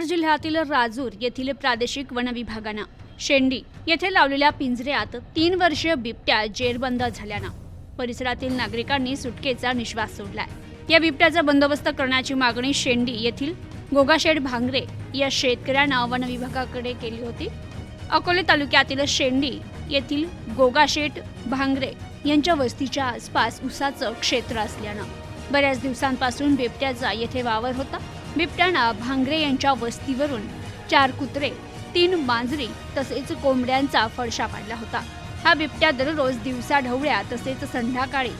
पालघर जिल्ह्यातील राजूर येथील प्रादेशिक वन विभागानं शेंडी येथे लावलेल्या पिंजऱ्यात तीन वर्षीय बिबट्या जेरबंद झाल्यानं परिसरातील नागरिकांनी सुटकेचा निश्वास सोडलाय. या बिबट्याचा बंदोबस्त करण्याची मागणी शेंडी येथील गोगाशेड भांगरे या शेतकऱ्यानं वन विभागाकडे केली होती. अकोले तालुक्यातील शेंडी येथील गोगाशेठ भांगरे यांच्या वस्तीच्या आसपास उसाचं क्षेत्र असल्यानं बऱ्याच दिवसांपासून बिबट्याचा येथे वावर होता. बिबट्यानं भांगरे यांच्या वस्तीवरून चार कुत्रे तीन मांजरी तसेच कोंबड्यांचा फडशा पाडला होता. हा बिबट्या दररोज दिवसा ढवळ्या तसेच संध्याकाळी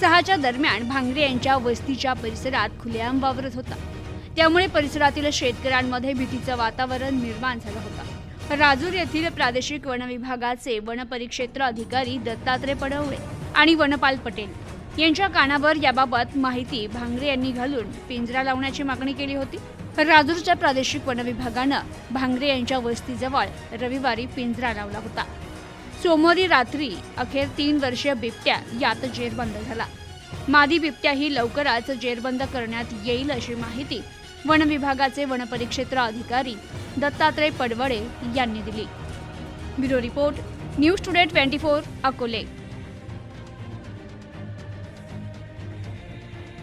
सहाच्या दरम्यान भांगरे यांच्या वस्तीच्या परिसरात खुलेआम वावरत होता. त्यामुळे परिसरातील शेतकऱ्यांमध्ये भीतीचं वातावरण निर्माण झालं होतं. राजूर येथील प्रादेशिक वन विभागाचे वनपरिक्षेत्र अधिकारी दत्तात्रय पडवळे आणि वनपाल पटेल यांच्या कानावर याबाबत माहिती भांगरे यांनी घालून पिंजरा लावण्याची मागणी केली होती. राजूरच्या प्रादेशिक वन विभागानं भांगरे यांच्या वस्तीजवळ रविवारी पिंजरा लावला होता. सोमवारी रात्री अखेर तीन वर्षीय बिबट्या यात जेरबंद झाला. मादी बिबट्या ही लवकरच जेरबंद करण्यात येईल अशी माहिती वन विभागाचे वनपरिक्षेत्र अधिकारी दत्तात्रय पडवळे यांनी दिली. Bureau report news today twenty four Akole.